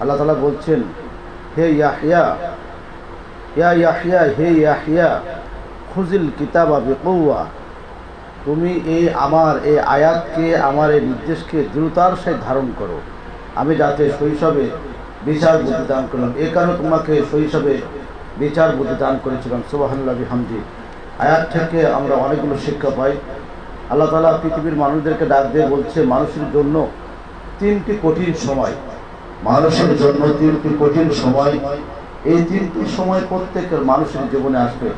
আল্লাহ তাআলা বলছেন, হে ইয়া ইয়াহইয়া, হে ইয়াহইয়া খুজিল কিতাবা বিকুওয়া। তুমি এই আমার এই আয়াতকে, আমার এই নির্দেশকে দ্রুতার সাথে ধারণ করো। আমি যাতে শৈশবে বিচার বুদ্ধি দান করলাম। এ কারণে তোমাকে শৈশবে বিচার বুদ্ধি দান করেছিলাম। সুবাহান্লাহ হামদি আয়াত থেকে আমরা অনেকগুলো শিক্ষা পাই। আল্লাহ তালা পৃথিবীর মানুষদেরকে ডাক দিয়ে বলছে, মানুষের জন্য তিনটি কঠিন সময়। মানুষের জন্য তিনটি কঠিন সময়। এই তিনটি সময় প্রত্যেকের মানুষের জীবনে আসবে।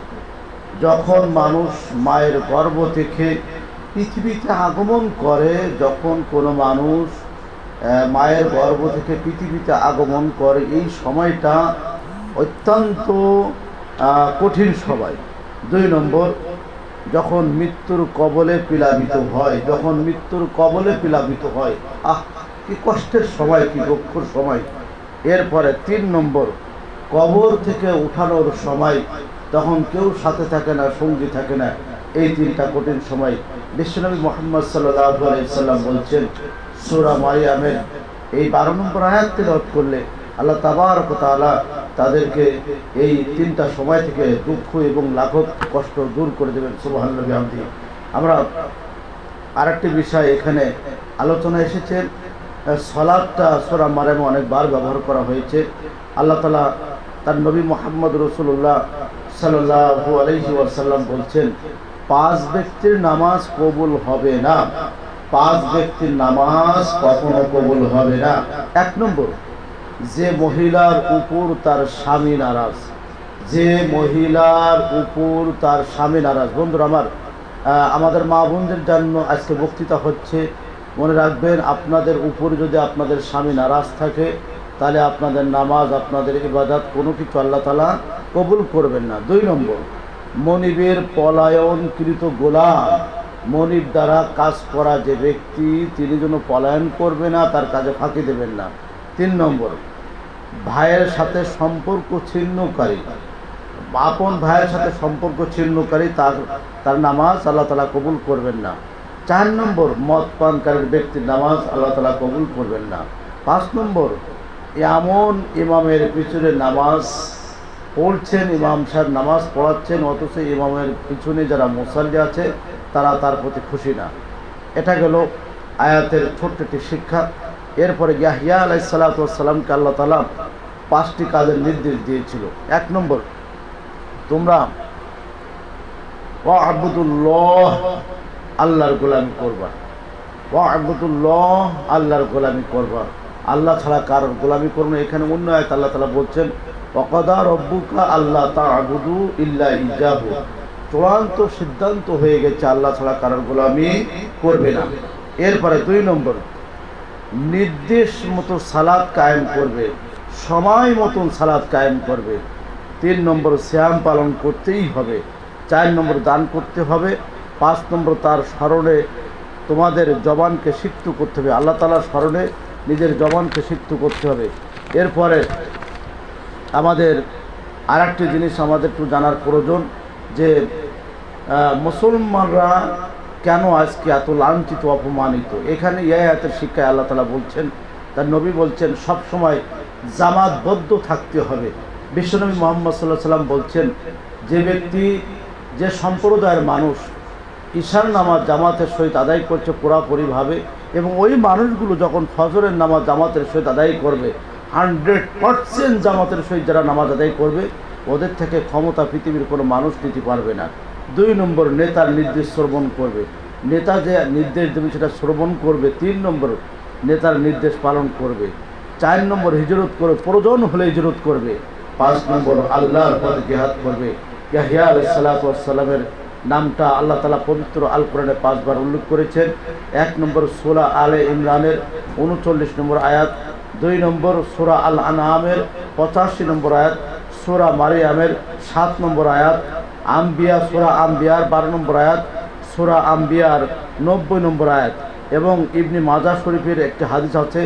যখন মানুষ মায়ের গর্ভ থেকে পৃথিবীতে আগমন করে, যখন কোনো মানুষ মায়ের গর্ভ থেকে পৃথিবীতে আগমন করে, এই সময়টা অত্যন্ত কঠিন সময়। দুই নম্বর যখন মৃত্যুর কবলে পিলাবিত হয়, যখন মৃত্যুর কবলে পিলাবিত হয়, আহ, কি কষ্টের সময়, কি দুঃখর সময়। এরপরে তিন নম্বর, কবর থেকে উঠানোর সময়, তখন কেউ সাথে থাকে না, সঙ্গী থাকে না। এই তিনটা কঠিন সময়। বিশ্বনবী মোহাম্মদ সাল্লাম বলছেন, সুরা মারিয়ামের এই বারো নম্বর আয়াত তেলাওয়াত করলে আল্লাহ তাবার তাআলা তাদেরকে এই তিনটা সময় থেকে দুঃখ এবং লাঘব কষ্ট দূর করে দেবেন বিহামদি। আমরা আরেকটি বিষয় এখানে আলোচনা এসেছে সলাদটা সোরা মারেমে অনেকবার ব্যবহার করা হয়েছে। আল্লাহ তালা তার নবী মোহাম্মদ রসুল্লাহ সাল্লাহু আলহি ওয়াসাল্লাম বলছেন, পাঁচ ব্যক্তির নামাজ কবুল হবে না। পাঁচ ব্যক্তির নামাজ কখনো কবুল হবে না। এক নম্বর যে মহিলার উপর তার স্বামী নারাজ, যে মহিলার উপর তার স্বামী নারাজ। বন্ধুরা আমার আমাদের মা বোনদের জন্য আজকে বক্তৃতা হচ্ছে, মনে রাখবেন আপনাদের উপর যদি আপনাদের স্বামী নারাজ থাকে, তাহলে আপনাদের নামাজ, আপনাদের ইবাদত কোনো কিছু আল্লাহ তালা কবুল করবেন না। দুই নম্বর, মনিবের পলায়নকৃত গোলাম, মনিব দ্বারা কাজ করা যে ব্যক্তি, তিনি যেন পলায়ন করবে না, তার কাজে ফাঁকি দেবেন না। তিন নম্বর ভাইয়ের সাথে সম্পর্ক ছিন্নকারী। আপন ভাইয়ের সাথে সম্পর্ক ছিন্নকারী, তার তার নামাজ আল্লাহ তালা কবুল করবেন না। চার নম্বর, মদ পানকারীর ব্যক্তির নামাজ আল্লাহ তালা কবুল করবেন না। পাঁচ নম্বর, এমন ইমামের পিছনে নামাজ পড়ছেন, ইমাম সাহেব নামাজ পড়াচ্ছেন, অথচ ইমামের পিছনে যারা মুসাল্লি আছে, তারা তার প্রতি খুশি না। এটা গেল আয়াতের ছোট্ট একটি শিক্ষা। এরপরে ইয়াহিয়া আলাইসাল্লাতামকে আল্লাহ তালা পাঁচটি কাজের নির্দেশ দিয়েছিল। এক নম্বর, তোমরা ও আবুদুল্লাহ আল্লাহর গোলামি করবা। ও আবুদুল্লাহ আল্লাহর গোলামি করবা। আল্লাহ ছাড়া কারোর গোলামি করব এখানে অন্য আয়াত আল্লাহ তালা বলছেন অকদা রব্বুকা আল্লাহ তা আবুদু ইল্লা ইজাহু চূড়ান্ত সিদ্ধান্ত হয়ে গেছে, আল্লাহ ছাড়া কারোর গোলামি করবে না। এরপরে দুই নম্বর, নির্দেশ মতো সালাদ কায়েম করবে। সময় মতন সালাদ কায়েম করবে। তিন নম্বর শ্যাম পালন করতেই হবে। চার নম্বর দান করতে হবে। পাঁচ নম্বর তার স্মরণে তোমাদের জবানকে সিক্ত করতে হবে। আল্লাহ তালার স্মরণে নিজের জবানকে সিক্ত করতে হবে। এরপরে আমাদের আর একটি জিনিস আমাদের একটু জানার প্রয়োজন যে মুসলমানরা কেন আজকে এত লাঞ্ছিত, অপমানিত? এখানে ইয়াতের শিক্ষায় আল্লাহ তালা বলছেন, তার নবী বলছেন সব সময় জামাতবদ্ধ থাকতে হবে। বিশ্বনবী মোহাম্মদ সাল্লাহ সাল্লাম বলছেন, যে ব্যক্তি, যে সম্প্রদায়ের মানুষ ঈশার নামাজ জামাতের সহিত আদায় করছে পুরাপুরিভাবে এবং ওই মানুষগুলো যখন ফজরের নামাজ জামাতের সহিত আদায় করবে, হান্ড্রেড পার্সেন্ট জামাতের সহিত যারা নামাজ আদায় করবে, ওদের থেকে ক্ষমতা পৃথিবীর কোনো মানুষ নিতে পারবে না। দুই নম্বর নেতার নির্দেশ শ্রবণ করবে। নেতা যে নির্দেশ দেবে সেটা শ্রবণ করবে। তিন নম্বর, নেতার নির্দেশ পালন করবে। চার নম্বর হিজরত করে, প্রয়োজন হলে হিজরত করবে। পাঁচ নম্বর আল্লাহর পথে জেহাদ করবে। ইয়াহিয়া আলাইসালামের নামটা আল্লাহ তালা পবিত্র আল কোরআনে পাঁচবার উল্লেখ করেছেন। এক নম্বর সোলা আলে ইমরানের উনচল্লিশ নম্বর আয়াত, দুই নম্বর সোরা আল আনামের পঁচাশি নম্বর আয়াত, সোরা মারিয়ামের সাত নম্বর আয়াত, আম্বিয়া সোরা আম্বিয়ার বারো নম্বর আয়াত, সোরা আম্বিয়ার নব্বই নম্বর আয়াত এবং ইবনি মাজা শরীফের একটি হাদিস আছে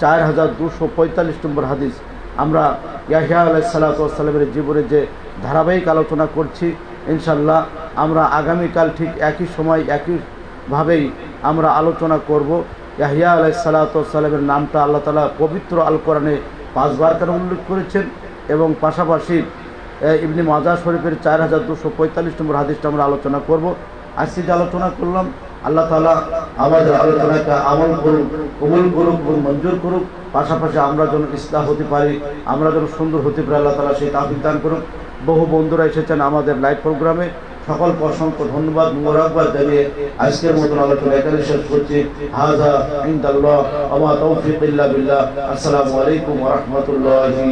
চার হাজার দুশো পঁয়তাল্লিশ নম্বর হাদিস। আমরা ইয়াহিয়া আলাই সাল্লাতামের জীবনে যে ধারাবাহিক আলোচনা করছি ইনশাল্লাহ আমরা আগামীকাল ঠিক একই সময় একইভাবেই আমরা আলোচনা করব। ইয়াহিয়া আলাই সালাতামের নামটা আল্লাহ তালা পবিত্র আল কোরআনে পাঁচবার কেন উল্লেখ করেছেন এবং পাশাপাশি ইবনে মাজা শরীফের চার হাজার দুশো পঁয়তাল্লিশ নম্বর হাদিসটা আমরা আলোচনা করব। আজকে যে আলোচনা করলাম আল্লাহ তালা আমাদের আলোচনাকে আমল করুক, কবুল করুক, এবং মঞ্জুর করুক। পাশাপাশি আমরা যেন ইসলাম হতে পারি, আমরা যেন সুন্দর হতে পারি, আল্লাহ তালা সেই তাফিক দান করুক। বহু বন্ধুরা এসেছেন আমাদের লাইভ প্রোগ্রামে। সকলকে অসংখ্য ধন্যবাদ, মোবারকবাদ জানিয়ে আজকের মতন আলোচনা এখানে শেষ করছি। হাজা ইনদাল্লাহ আমা তৌফিক বিল্লাহ। আসসালামু আলাইকুম রাহমাতুল্লাহি